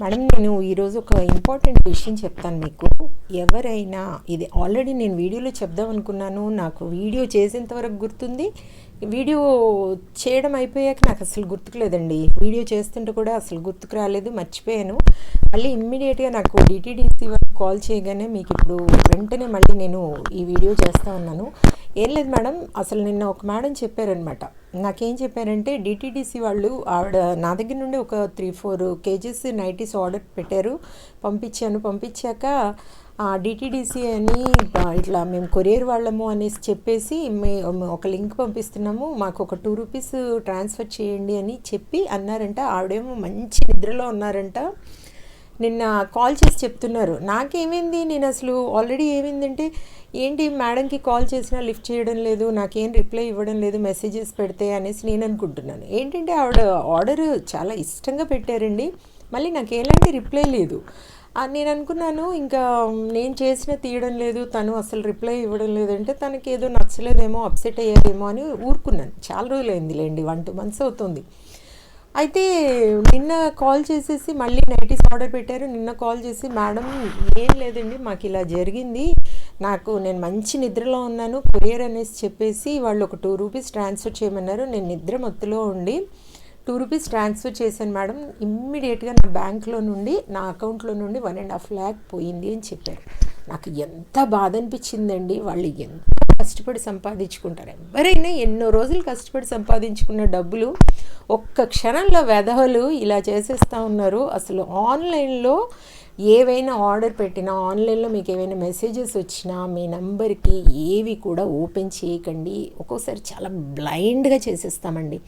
Madam నేను ఈరోజు ఒక ఇంపార్టెంట్ విషయం చెప్తాను మీకు. ఎవరైనా ఇది ఆల్రెడీ నేను వీడియోలో చెప్దాం అనుకున్నాను. నాకు వీడియో చేసేంత వరకు గుర్తుంది. వీడియో చేయడం అయిపోయాక నాకు అసలు గుర్తుకులేదండి. వీడియో చేస్తుంటే కూడా అసలు గుర్తుకు రాలేదు మర్చిపోయాను. మళ్ళీ ఇమ్మీడియట్గా నాకు డిటీడీసీ వాళ్ళు కాల్ చేయగానే మీకు ఇప్పుడు వెంటనే మళ్ళీ నేను ఈ వీడియో చేస్తూ ఉన్నాను. ఏం లేదు మేడం అసలు నిన్న ఒక మేడం చెప్పారనమాట నాకేం చెప్పారంటే డిటీడీసీ వాళ్ళు ఆవిడ నా దగ్గర నుండి ఒక three four kgs nighties order పెట్టారు. పంపించాను. పంపించాక డిటీడీసీ అని ఇట్లా మేము కొరియర్ వాళ్ళము అనేసి చెప్పేసి మే ఒక లింక్ పంపిస్తున్నాము. మాకు ఒక టూ రూపీస్ ట్రాన్స్ఫర్ చేయండి అని చెప్పి అన్నారంట. ఆవిడేమో మంచి నిద్రలో ఉన్నారంట. నిన్న కాల్ చేసి చెప్తున్నారు. నాకేమైంది? నేను అసలు ఆల్రెడీ ఏమైందంటే ఏంటి మేడంకి కాల్ చేసినా లిఫ్ట్ చేయడం లేదు నాకేం రిప్లై ఇవ్వడం లేదు మెసేజెస్ పెడితే అనేసి నేను అనుకుంటున్నాను. ఏంటంటే ఆవిడ ఆర్డర్ చాలా ఇష్టంగా పెట్టారండి. మళ్ళీ నాకు ఎలాంటి రిప్లై లేదు. నేను అనుకున్నాను ఇంకా నేను చేసిన తీయడం లేదు తను అసలు రిప్లై ఇవ్వడం లేదంటే తనకి ఏదో నచ్చలేదేమో అప్సెట్ అయ్యారేమో అని ఊరుకున్నాను. చాలా రోజులైంది లేండి వన్ టూ మంత్స్ అవుతుంది. అయితే నిన్న కాల్ చేసేసి మళ్ళీ నైటీస్ ఆర్డర్ పెట్టారు. నిన్న కాల్ చేసి మేడం ఏం లేదండి మాకు ఇలా జరిగింది. నాకు నేను మంచి నిద్రలో ఉన్నాను. కొరియర్ అనేసి చెప్పేసి వాళ్ళు ఒక టూ రూపీస్ ట్రాన్స్ఫర్ చేయమన్నారు. నేను నిద్ర మత్తులో ఉండి టూ రూపీస్ ట్రాన్స్ఫర్ చేశాను మేడం. ఇమ్మీడియట్గా నా బ్యాంక్లో నుండి నా అకౌంట్లో నుండి వన్ అండ్ హాఫ్ ల్యాక్ పోయింది అని చెప్పారు. నాకు ఎంత బాధ అనిపించిందండి. వాళ్ళు ఎంత కష్టపడి సంపాదించుకుంటారు. ఎవరైనా ఎన్నో రోజులు కష్టపడి సంపాదించుకున్న డబ్బులు ఒక్క క్షణంలో వెధవలు ఇలా చేసేస్తూ ఉన్నారు. అసలు ఆన్లైన్లో ఏవైనా ఆర్డర్ పెట్టినా ఆన్లైన్లో మీకు ఏవైనా మెసేజెస్ వచ్చినా మీ నెంబర్కి ఏవి కూడా ఓపెన్ చేయకండి. ఒక్కోసారి చాలా బ్లైండ్గా చేసేస్తామండి.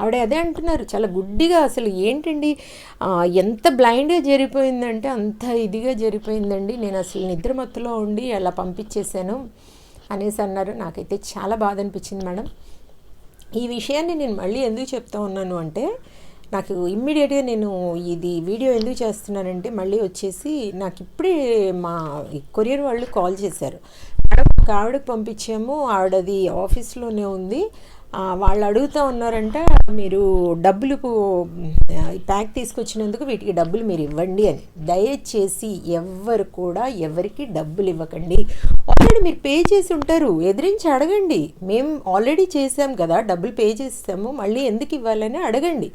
ఆవిడ అదే అంటున్నారు చాలా గుడ్డిగా అసలు ఏంటండి ఎంత బ్లైండ్గా జరిగిపోయిందంటే అంత ఇదిగా జరిగిపోయిందండి. నేను అసలు నిద్రమత్తులో ఉండి అలా పంపించేశాను. అనేసి అన్నారు. నాకైతే చాలా బాధ అనిపించింది మేడం. ఈ విషయాన్ని నేను మళ్ళీ ఎందుకు చెప్తా ఉన్నాను అంటే నాకు ఇమ్మీడియట్గా నేను ఇది వీడియో ఎందుకు చేస్తున్నానంటే మళ్ళీ వచ్చేసి నాకు ఇప్పుడే మా కొరియర్ వాళ్ళు కాల్ చేశారు. మేడం ఒక ఆవిడకి పంపించాము. ఆవిడది ఆఫీస్లోనే ఉంది. వాళ్ళు అడుగుతూ ఉన్నారంట మీరు డబ్బులు ప్యాక్ తీసుకొచ్చినందుకు వీటికి డబ్బులు మీరు ఇవ్వండి అని. దయచేసి ఎవ్వరు కూడా ఎవరికి డబ్బులు ఇవ్వకండి. ఆల్రెడీ మీరు పే చేసి ఉంటారు. ఎదిరించి అడగండి. మేము ఆల్రెడీ చేసాం కదా డబ్బులు పే చేస్తాము మళ్ళీ ఎందుకు ఇవ్వాలని అడగండి.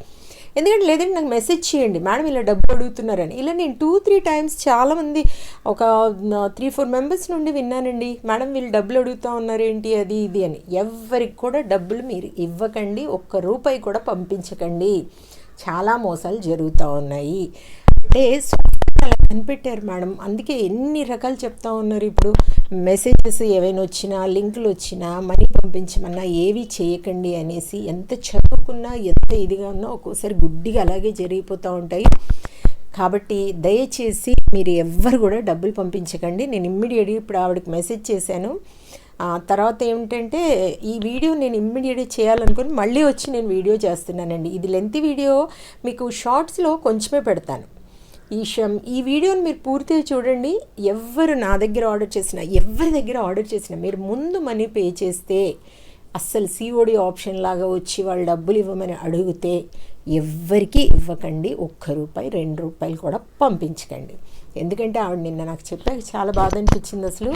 ఎందుకంటే లేదంటే నాకు మెసేజ్ చేయండి. మేడం ఇలా డబ్బులు అడుగుతున్నారని. ఇలా నేను టూ త్రీ టైమ్స్ చాలామంది ఒక త్రీ ఫోర్ మెంబర్స్ నుండి విన్నానండి. మేడం వీళ్ళు డబ్బులు అడుగుతూ ఉన్నారు ఏంటి అది ఇది అని. ఎవరికి కూడా డబ్బులు మీరు ఇవ్వకండి. ఒక్క రూపాయి కూడా పంపించకండి. చాలా మోసాలు జరుగుతూ ఉన్నాయి. అంటే కనిపెట్టారు మేడం. అందుకే ఎన్ని రకాలు చెప్తా ఉన్నారు ఇప్పుడు. మెసేజెస్ ఏవైనా వచ్చినా లింకులు వచ్చినా మనీ పంపించమన్నా ఏవి చేయకండి అనేసి ఎంత చదువుకున్నా ఎంత ఇదిగా ఉన్నా ఒక్కోసారి గుడ్డిగా అలాగే జరిగిపోతూ ఉంటాయి. కాబట్టి దయచేసి మీరు ఎవ్వరు కూడా డబ్బులు పంపించకండి. నేను ఇమ్మీడియట్గా ఇప్పుడు ఆవిడకి మెసేజ్ చేశాను. తర్వాత ఏమిటంటే ఈ వీడియో నేను ఇమ్మీడియట్గా చేయాలనుకుని మళ్ళీ వచ్చి నేను వీడియో చేస్తున్నానండి. ఇది లెంత్ వీడియో. మీకు షార్ట్స్లో కొంచెమే పెడతాను. ఈ ఈ వీడియోని మీరు పూర్తిగా చూడండి. ఎవ్వరు నా దగ్గర ఆర్డర్ చేసినా ఎవరి దగ్గర ఆర్డర్ చేసినా మీరు ముందు మనీ పే చేస్తే అస్సలు సిఓడి ఆప్షన్ లాగా వచ్చి వాళ్ళు డబ్బులు ఇవ్వమని అడిగితే ఎవ్వరికీ ఇవ్వకండి ఒక్క రూపాయి రెండు రూపాయలు కూడా పంపించకండి. ఎందుకంటే ఆవిడ నిన్న నాకు చెప్పాక చాలా బాధ అనిపించింది అసలు.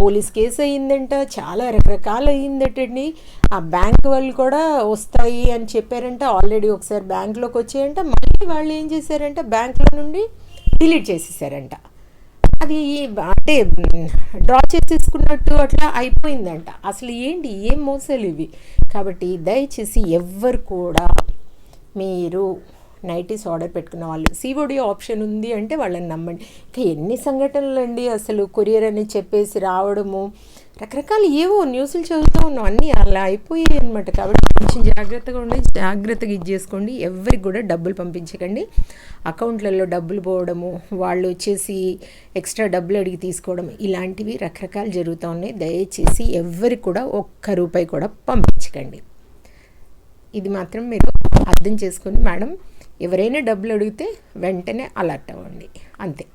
పోలీస్ కేసు అయ్యిందంట చాలా రకరకాలు అయ్యిందటండి. ఆ బ్యాంక్ వాళ్ళు కూడా వస్తాయి అని చెప్పారంట ఆల్రెడీ ఒకసారి బ్యాంక్లోకి వచ్చాయంట. మళ్ళీ వాళ్ళు ఏం చేశారంట బ్యాంక్లో నుండి డిలీట్ చేసేసారంట. అది అంటే డ్రా చేసేసుకున్నట్టు అట్లా అయిపోయిందంట. అసలు ఏంటి ఏం మోసాలు ఇవి? కాబట్టి దయచేసి ఎవ్వరు కూడా మీరు నైటీస్ ఆర్డర్ పెట్టుకున్న వాళ్ళు సిఓడి ఆప్షన్ ఉంది అంటే వాళ్ళని నమ్మండి. ఇంకా ఎన్ని సంఘటనలు అండి అసలు కొరియర్ అని చెప్పేసి రావడము. రకరకాల ఏవో న్యూస్లు చదువుతూ ఉన్నాం. అన్నీ అలా అయిపోయాయి అనమాట కాబట్టి కొంచెం జాగ్రత్తగా ఉండి జాగ్రత్తగా ఇది చేసుకోండి. ఎవరికి కూడా డబ్బులు పంపించకండి. అకౌంట్లలో డబ్బులు పోవడము వాళ్ళు వచ్చేసి ఎక్స్ట్రా డబ్బులు అడిగి తీసుకోవడం ఇలాంటివి రకరకాలు జరుగుతూ ఉన్నాయి. దయచేసి ఎవరికి కూడా ఒక్క రూపాయి కూడా పంపించకండి. ఇది మాత్రం మీరు అర్థం చేసుకొని మేడం ఎవరైనా డబ్బులు అడిగితే వెంటనే అలర్ట్ అవ్వండి. అంతే.